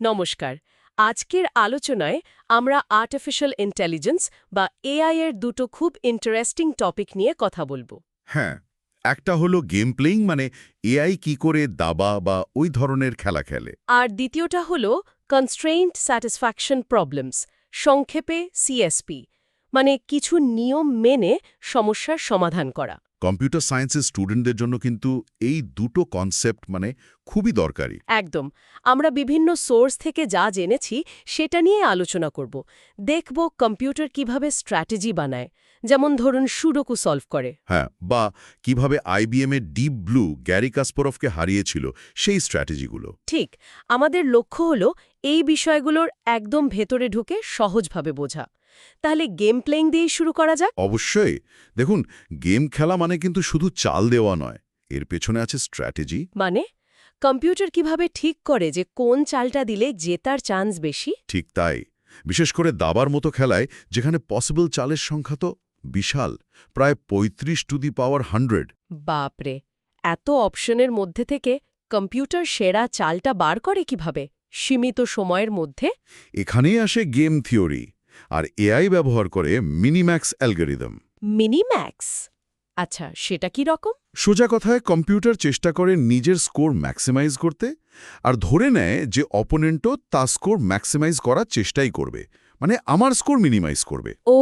নমস্কার। আজকের আলোচনায় আমরা আর্টিফিশিয়াল ইন্টেলিজেন্স বা এআই এর দুটো খুব ইন্টারেস্টিং টপিক নিয়ে কথা বলব। হ্যাঁ একটা হলো গেম প্লেইং মানে এআই কি করে দাবা বা ওই ধরনের খেলা খেলে। আর দ্বিতীয়টা হলো কনস্ট্রেইন্ট স্যাটিসফ্যাকশন প্রবলেমস সংক্ষেপে সিএসপি মানে কিছু নিয়ম মেনে সমস্যার সমাধান করা। কম্পিউটার সায়েন্সের স্টুডেন্টদের জন্য কিন্তু এই দুটো কনসেপ্ট মানে খুবই দরকারি। একদম। আমরা বিভিন্ন সোর্স থেকে যা জেনেছি সেটা নিয়ে আলোচনা করব। দেখব কম্পিউটার কীভাবে স্ট্র্যাটেজি বানায়। যেমন ধরুন সুডোকু সলভ করে। হ্যাঁ বা কীভাবে আইবিএম এর ডিপ ব্লু গ্যারি কাসপরফকে হারিয়েছিল সেই স্ট্র্যাটেজিগুলো। ঠিক আমাদের লক্ষ্য হল এই বিষয়গুলোর একদম ভেতরে ঢুকে সহজভাবে বোঝা। তাহলে গেম প্লেইং দিয়েই শুরু করা যাক? অবশ্যই। দেখুন গেম খেলা মানে কিন্তু শুধু চাল দেওয়া নয় এর পেছনে আছে স্ট্র্যাটেজি। মানে? কম্পিউটার কীভাবে ঠিক করে যে কোন চালটা দিলে জেতার চান্স বেশি? ঠিক তাই। বিশেষ করে দাবার মতো খেলায় যেখানে পসিবল চালের সংখ্যা তো বিশাল প্রায় ৩৫ টু দি পাওয়ার হান্ড্রেড। বাপরে! এত অপশনের মধ্যে থেকে কম্পিউটার সেরা চালটা বার করে কীভাবে? সীমিত সময়ের মধ্যে? এখানেই আসে গেম থিওরি। আর এআই ব্যবহার করে মিনিম্যাক্স অ্যালগোরিদম মিনিম্যাক্স আচ্ছা সেটা কি রকম? সোজা কথায় কম্পিউটার চেষ্টা করে নিজের স্কোর ম্যাক্সিমাইজ করতে আর ধরে নেয় যে অপোনেন্টও তা স্কোর ম্যাক্সিমাইজ করার চেষ্টাই করবে। মানে আমার স্কোর মিনিমাইজ করবে। ও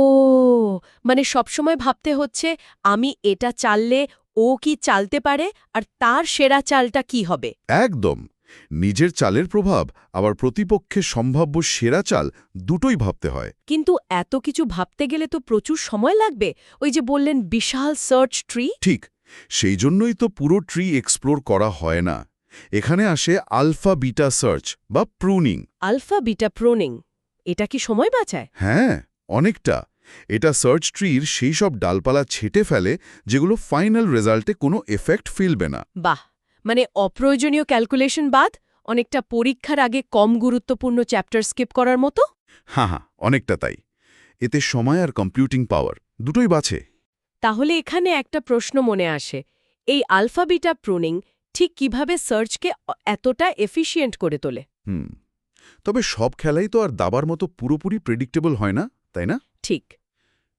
মানে সবসময় ভাবতে হচ্ছে আমি এটা চাললে ও কি চালতে পারে আর তার সেরা চালটা কি হবে? একদম। নিজের চালের প্রভাব আবার প্রতিপক্ষের সম্ভাব্য সেরা চাল দুটোই ভাবতে হয়। কিন্তু এত কিছু ভাবতে গেলে তো প্রচুর সময় লাগবে। ওই যে বললেন বিশাল সার্চ ট্রি। ঠিক সেই জন্যই তো পুরো ট্রি এক্সপ্লোর করা হয় না। এখানে আসে আলফা বিটা সার্চ বা প্রুনিং। আলফা বিটা প্রোনিং এটা কি সময় বাঁচায়? হ্যাঁ অনেকটা। এটা সার্চ ট্রির সেই সব ডালপালা ছেটে ফেলে যেগুলো ফাইনাল রেজাল্টে কোনো এফেক্ট ফেলবে না। বাহ! মানে অপ্রয়োজনীয় ক্যালকুলেশন বাদ অনেকটা পরীক্ষার আগে কম গুরুত্বপূর্ণ চ্যাপ্টার স্কিপ করার মতো? হ্যাঁ হ্যাঁ অনেকটা তাই। এতে সময় আর কম্পিউটিং পাওয়ার দুটোই বাঁচে। তাহলে এখানে একটা প্রশ্ন মনে আসে। এই আলফা বিটা প্রোনিং ঠিক কীভাবে সার্চকে এতটা এফিশিয়েন্ট করে তোলে? হুম তবে সব খেলাই তো আর দাবার মতো পুরোপুরি প্রেডিক্টেবল হয় না তাই না? ঠিক।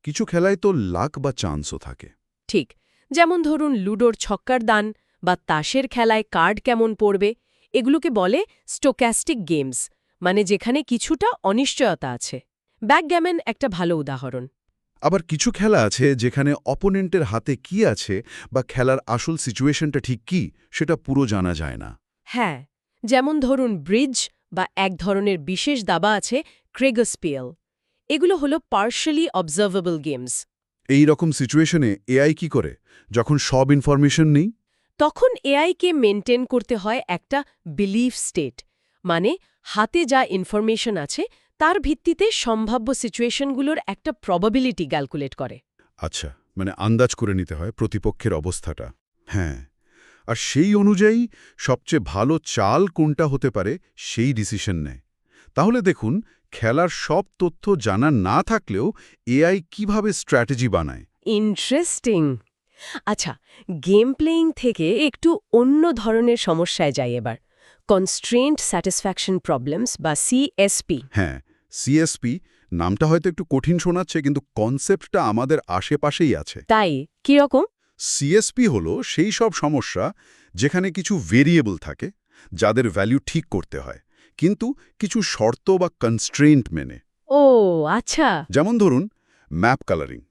কিছু খেলায় তো লাক বা চান্সও থাকে। ঠিক যেমন ধরুন লুডোর ছক্কার দান বা তাসের খেলায় কার্ড কেমন পড়বে এগুলোকে বলে স্টোক্যাস্টিক গেমস মানে যেখানে কিছুটা অনিশ্চয়তা আছে। ব্যাকগ্যামেন একটা ভালো উদাহরণ। আবার কিছু খেলা আছে যেখানে অপোনেন্টের হাতে কি আছে বা খেলার আসল সিচুয়েশনটা ঠিক কি সেটা পুরো জানা যায় না। হ্যাঁ যেমন ধরুন ব্রিজ বা এক ধরনের বিশেষ দাবা আছে ক্রেগসপিয়েল। এগুলো হলো পার্শালি অবজার্ভেবল গেমস এই রকম সিচুয়েশনে এআই কি করে? যখন সব ইনফরমেশন নেই? তখন এআইকে মেনটেন করতে হয় একটা বিলিফ স্টেট মানে হাতে যা ইনফরমেশন আছে তার ভিত্তিতে সম্ভাব্য সিচুয়েশনগুলোর একটা প্রবাবিলিটি ক্যালকুলেট করে। আচ্ছা মানে আন্দাজ করে নিতে হয় প্রতিপক্ষের অবস্থাটা। হ্যাঁ আর সেই অনুযায়ী সবচেয়ে ভালো চাল কোনটা হতে পারে সেই ডিসিশন নেয়। তাহলে দেখুন খেলার সব তথ্য জানা না থাকলেও এআই কীভাবে স্ট্র্যাটেজি বানায়? ইন্টারেস্টিং! আচ্ছা গেম প্লেয়িং থেকে একটু অন্য ধরনের সমস্যায় যাই এবার। কনস্ট্রেন্ট স্যাটিসফ্যাকশন প্রবলেমস বা সিএসপি হ্যাঁ সিএসপি নামটা হয়তো একটু কঠিন শোনাচ্ছে কিন্তু কনসেপ্টটা আমাদের আশেপাশেই আছে। তাই? কীরকম? সিএসপি হল সেই সব সমস্যা যেখানে কিছু ভেরিয়েবল থাকে যাদের ভ্যালু ঠিক করতে হয় কিন্তু কিছু শর্ত বা কনস্ট্রেন্ট মেনে। ও আচ্ছা। যেমন ধরুন ম্যাপ কালারিং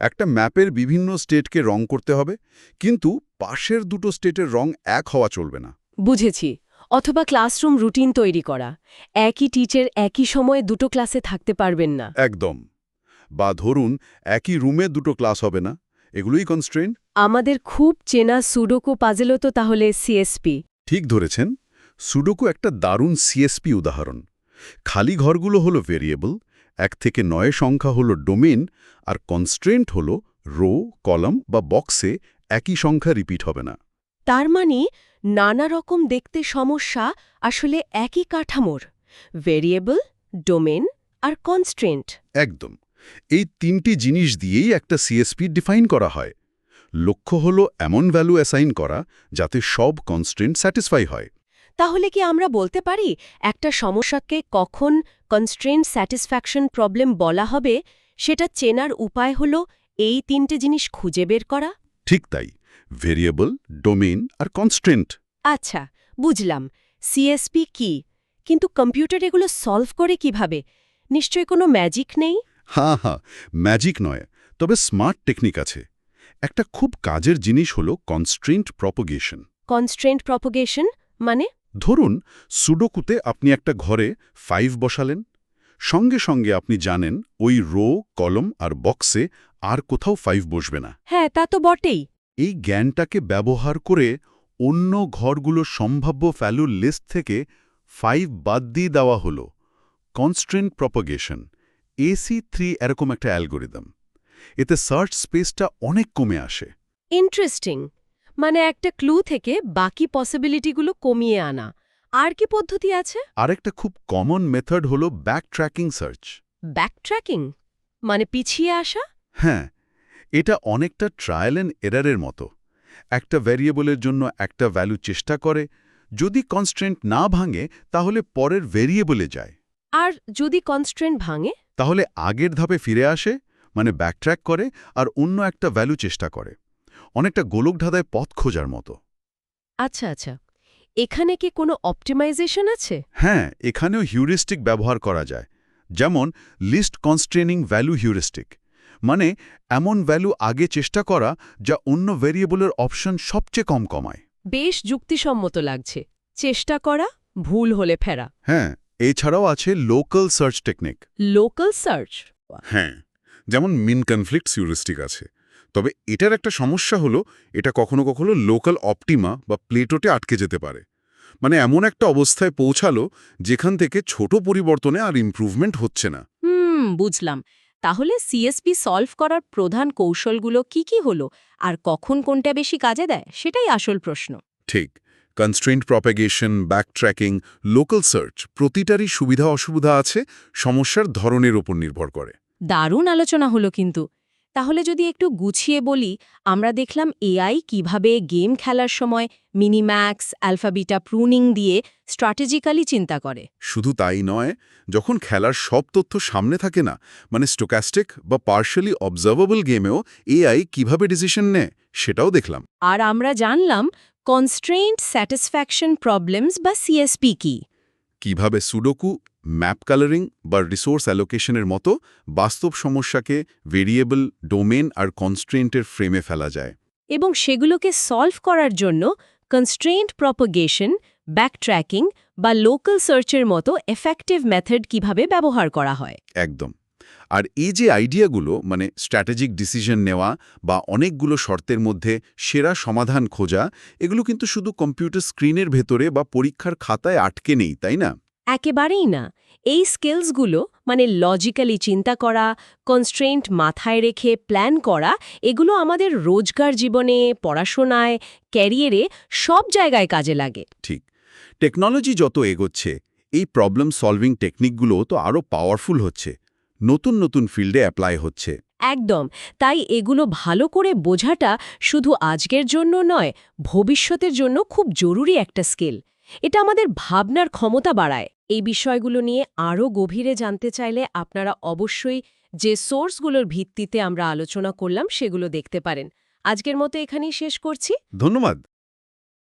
একটা ম্যাপের বিভিন্ন স্টেটকে রং করতে হবে কিন্তু পাশের দুটো স্টেটের রং এক হওয়া চলবে না। বুঝেছি। অথবা ক্লাসরুম রুটিন তৈরি করা। একই টিচার একই সময়ে দুটো ক্লাসে থাকতে পারবেন না। একদম। বা ধরুন একই রুমে দুটো ক্লাস হবে না। এগুলোই কনস্ট্রেন আমাদের খুব চেনা সুডোকো পাজেলও তো তাহলে সিএসপি ঠিক ধরেছেন। সুডোকো একটা দারুণ সিএসপি উদাহরণ। খালি ঘরগুলো হলো ভেরিয়েবল এক থেকে নয় সংখ্যা হলো ডোমেন আর কনস্ট্রেন্ট হলো রো কলাম বা বক্সে একই সংখ্যা রিপিট হবে না। তার মানে নানা রকম দেখতে সমস্যা আসলে একই কাঠামোর ভেরিয়েবল ডোমেন আর কনস্ট্রেন্ট। একদম। এই তিনটি জিনিস দিয়েই একটা সিএসপি ডিফাইন করা হয়। লক্ষ্য হলো এমন ভ্যালু অ্যাসাইন করা যাতে সব কনস্ট্রেন্ট স্যাটিসফাই হয়। তাহলে কি আমরা বলতে পারি একটা সমস্যাকে কখন কনস্ট্রেন্ট স্যাটিসফ্যাকশন প্রবলেম বলা হবে সেটা চেনার উপায় হল এই তিনটে জিনিস খুঁজে বের করা? ঠিক তাই। ভেরিয়েবল ডোমেইন আর কনস্ট্রেন্ট আচ্ছা বুঝলাম। সিএসপি কি? কিন্তু কম্পিউটার এগুলো সলভ করে কীভাবে? নিশ্চয়ই কোনো ম্যাজিক নেই? হ্যাঁ হ্যাঁ ম্যাজিক নয় তবে স্মার্ট টেকনিক আছে। একটা খুব কাজের জিনিস হল কনস্ট্রেন্ট প্রপোগেশন কনস্ট্রেন্ট প্রপোগেশন মানে? ধরুন সুডোকুতে আপনি একটা ঘরে ফাইভ বসালেন সঙ্গে সঙ্গে আপনি জানেন ওই রো কলম আর বক্সে আর কোথাও ফাইভ বসবে না। হ্যাঁ তা তো বটেই। এই জ্ঞানটাকে ব্যবহার করে অন্য ঘরগুলোর সম্ভাব্য ভ্যালুর লিস্ট থেকে ফাইভ বাদ দিয়ে দেওয়া হল। কনস্ট্রেন্ট প্রপোগেশন এসি থ্রি এরকম একটা অ্যালগোরিদম এতে সার্চ স্পেসটা অনেক কমে আসে। ইন্টারেস্টিং মানে একটা ক্লু থেকে বাকি পসিবিলিটিগুলো কমিয়ে আনা। আর কি পদ্ধতি আছে? আরেকটা খুব কমন মেথড হল ব্যাক ট্র্যাকিং সার্চ ব্যাকট্র্যাকিং মানে পিছিয়ে আসা? হ্যাঁ এটা অনেকটা ট্রায়াল অ্যান্ড এরারের মতো। একটা ভ্যারিয়েবলের জন্য একটা ভ্যালু চেষ্টা করে যদি কনস্ট্রেন্ট না ভাঙে তাহলে পরের ভেরিয়েবলে যায়। আর যদি কনস্ট্রেন্ট ভাঙে? তাহলে আগের ধাপে ফিরে আসে মানে ব্যাকট্র্যাক করে আর অন্য একটা ভ্যালু চেষ্টা করে। অনেকটা গোলকধাঁধায় পথ খোঁজার মতো। আচ্ছা আচ্ছা। এখানে কি কোনো অপটিমাইজেশন আছে? হ্যাঁ এখানেও হিউরিস্টিক ব্যবহার করা যায়। যেমন লিস্ট কনস্ট্রেনিং ভ্যালু হিউরিস্টিক। মানে এমন ভ্যালু আগে চেষ্টা করা যা অন্য ভেরিয়েবলের অপশন সবচেয়ে কম কমায়। বেশ যুক্তিসম্মত লাগছে। চেষ্টা করা ভুল হলে ফেরা। হ্যাঁ এছাড়াও আছে local search technique. Local search? হ্যাঁ যেমন মিন কনফ্লিক্ট হিউরিস্টিক আছে। তবে এটার একটা সমস্যা হলো এটা কখনো কখনো লোকাল অপটিমা বা প্লেটোতে আটকে যেতে পারে। মানে এমন একটা অবস্থায় পৌঁছালো যেখান থেকে ছোট পরিবর্তনে আর ইমপ্রুভমেন্ট হচ্ছে না। হুম বুঝলাম। তাহলে সিএসপি সলভ করার প্রধান কৌশলগুলো কি কি হলো? আর কখন কোনটা বেশি কাজে দেয়? সেটাই আসল প্রশ্ন। ঠিক। Constraint propagation backtracking local search প্রতিটারই সুবিধা অসুবিধা আছে সমস্যার ধরনের ওপর নির্ভর করে। দারুণ আলোচনা হলো কিন্তু। তাহলে যদি একটু গুছিয়ে বলি আমরা দেখলাম এআই কীভাবে গেম খেলার সময় মিনিম্যাক্স অ্যালফাবিটা প্রুনিং দিয়ে স্ট্র্যাটেজিক্যালি চিন্তা করে। শুধু তাই নয় যখন খেলার সব তথ্য সামনে থাকে না মানে স্টোক্যাস্টিক বা পার্শালি অবজার্ভেবল গেমেও এআই কীভাবে ডিসিশন নেয় সেটাও দেখলাম। আর আমরা জানলাম কনস্ট্রেন্ট স্যাটিসফ্যাকশন প্রবলেমস বা সিএসপি কি। কীভাবে সুডোকু ম্যাপ কালারিং বা রিসোর্স অ্যালোকেশনের মতো বাস্তব সমস্যাকে ভেরিয়েবল ডোমেন আর কনস্ট্রেন্টের ফ্রেমে ফেলা যায়। এবং সেগুলোকে সলভ করার জন্য কনস্ট্রেন্ট প্রপোগেশন ব্যাকট্র্যাকিং বা লোকাল সার্চের মতো এফেক্টিভ মেথড কীভাবে ব্যবহার করা হয়। একদম। আর এই যে আইডিয়াগুলো মানে স্ট্র্যাটেজিক ডিসিশন নেওয়া বা অনেকগুলো শর্তের মধ্যে সেরা সমাধান খোঁজা এগুলো কিন্তু শুধু কম্পিউটার স্ক্রিনের ভেতরে বা পরীক্ষার খাতায় আটকে নেই তাই না? একেবারেই না। এই স্কিলসগুলো মানে লজিক্যালি চিন্তা করা কনস্ট্রেন্ট মাথায় রেখে প্ল্যান করা এগুলো আমাদের রোজগার জীবনে পড়াশোনায় ক্যারিয়ারে সব জায়গায় কাজে লাগে। ঠিক। টেকনোলজি যত এগোচ্ছে এই প্রবলেম সলভিং টেকনিকগুলো তো আরও পাওয়ারফুল হচ্ছে। নতুন নতুন ফিল্ডে অ্যাপ্লাই হচ্ছে। একদম। তাই এগুলো ভালো করে বোঝাটা শুধু আজকের জন্য নয় ভবিষ্যতের জন্য খুব জরুরি একটা স্কিল এটা আমাদের ভাবনার ক্ষমতা বাড়ায়। এই বিষয়গুলো নিয়ে আরও গভীরে জানতে চাইলে আপনারা অবশ্যই যে সোর্সগুলোর ভিত্তিতে আমরা আলোচনা করলাম সেগুলো দেখতে পারেন। আজকের মতো এখানেই শেষ করছি। ধন্যবাদ।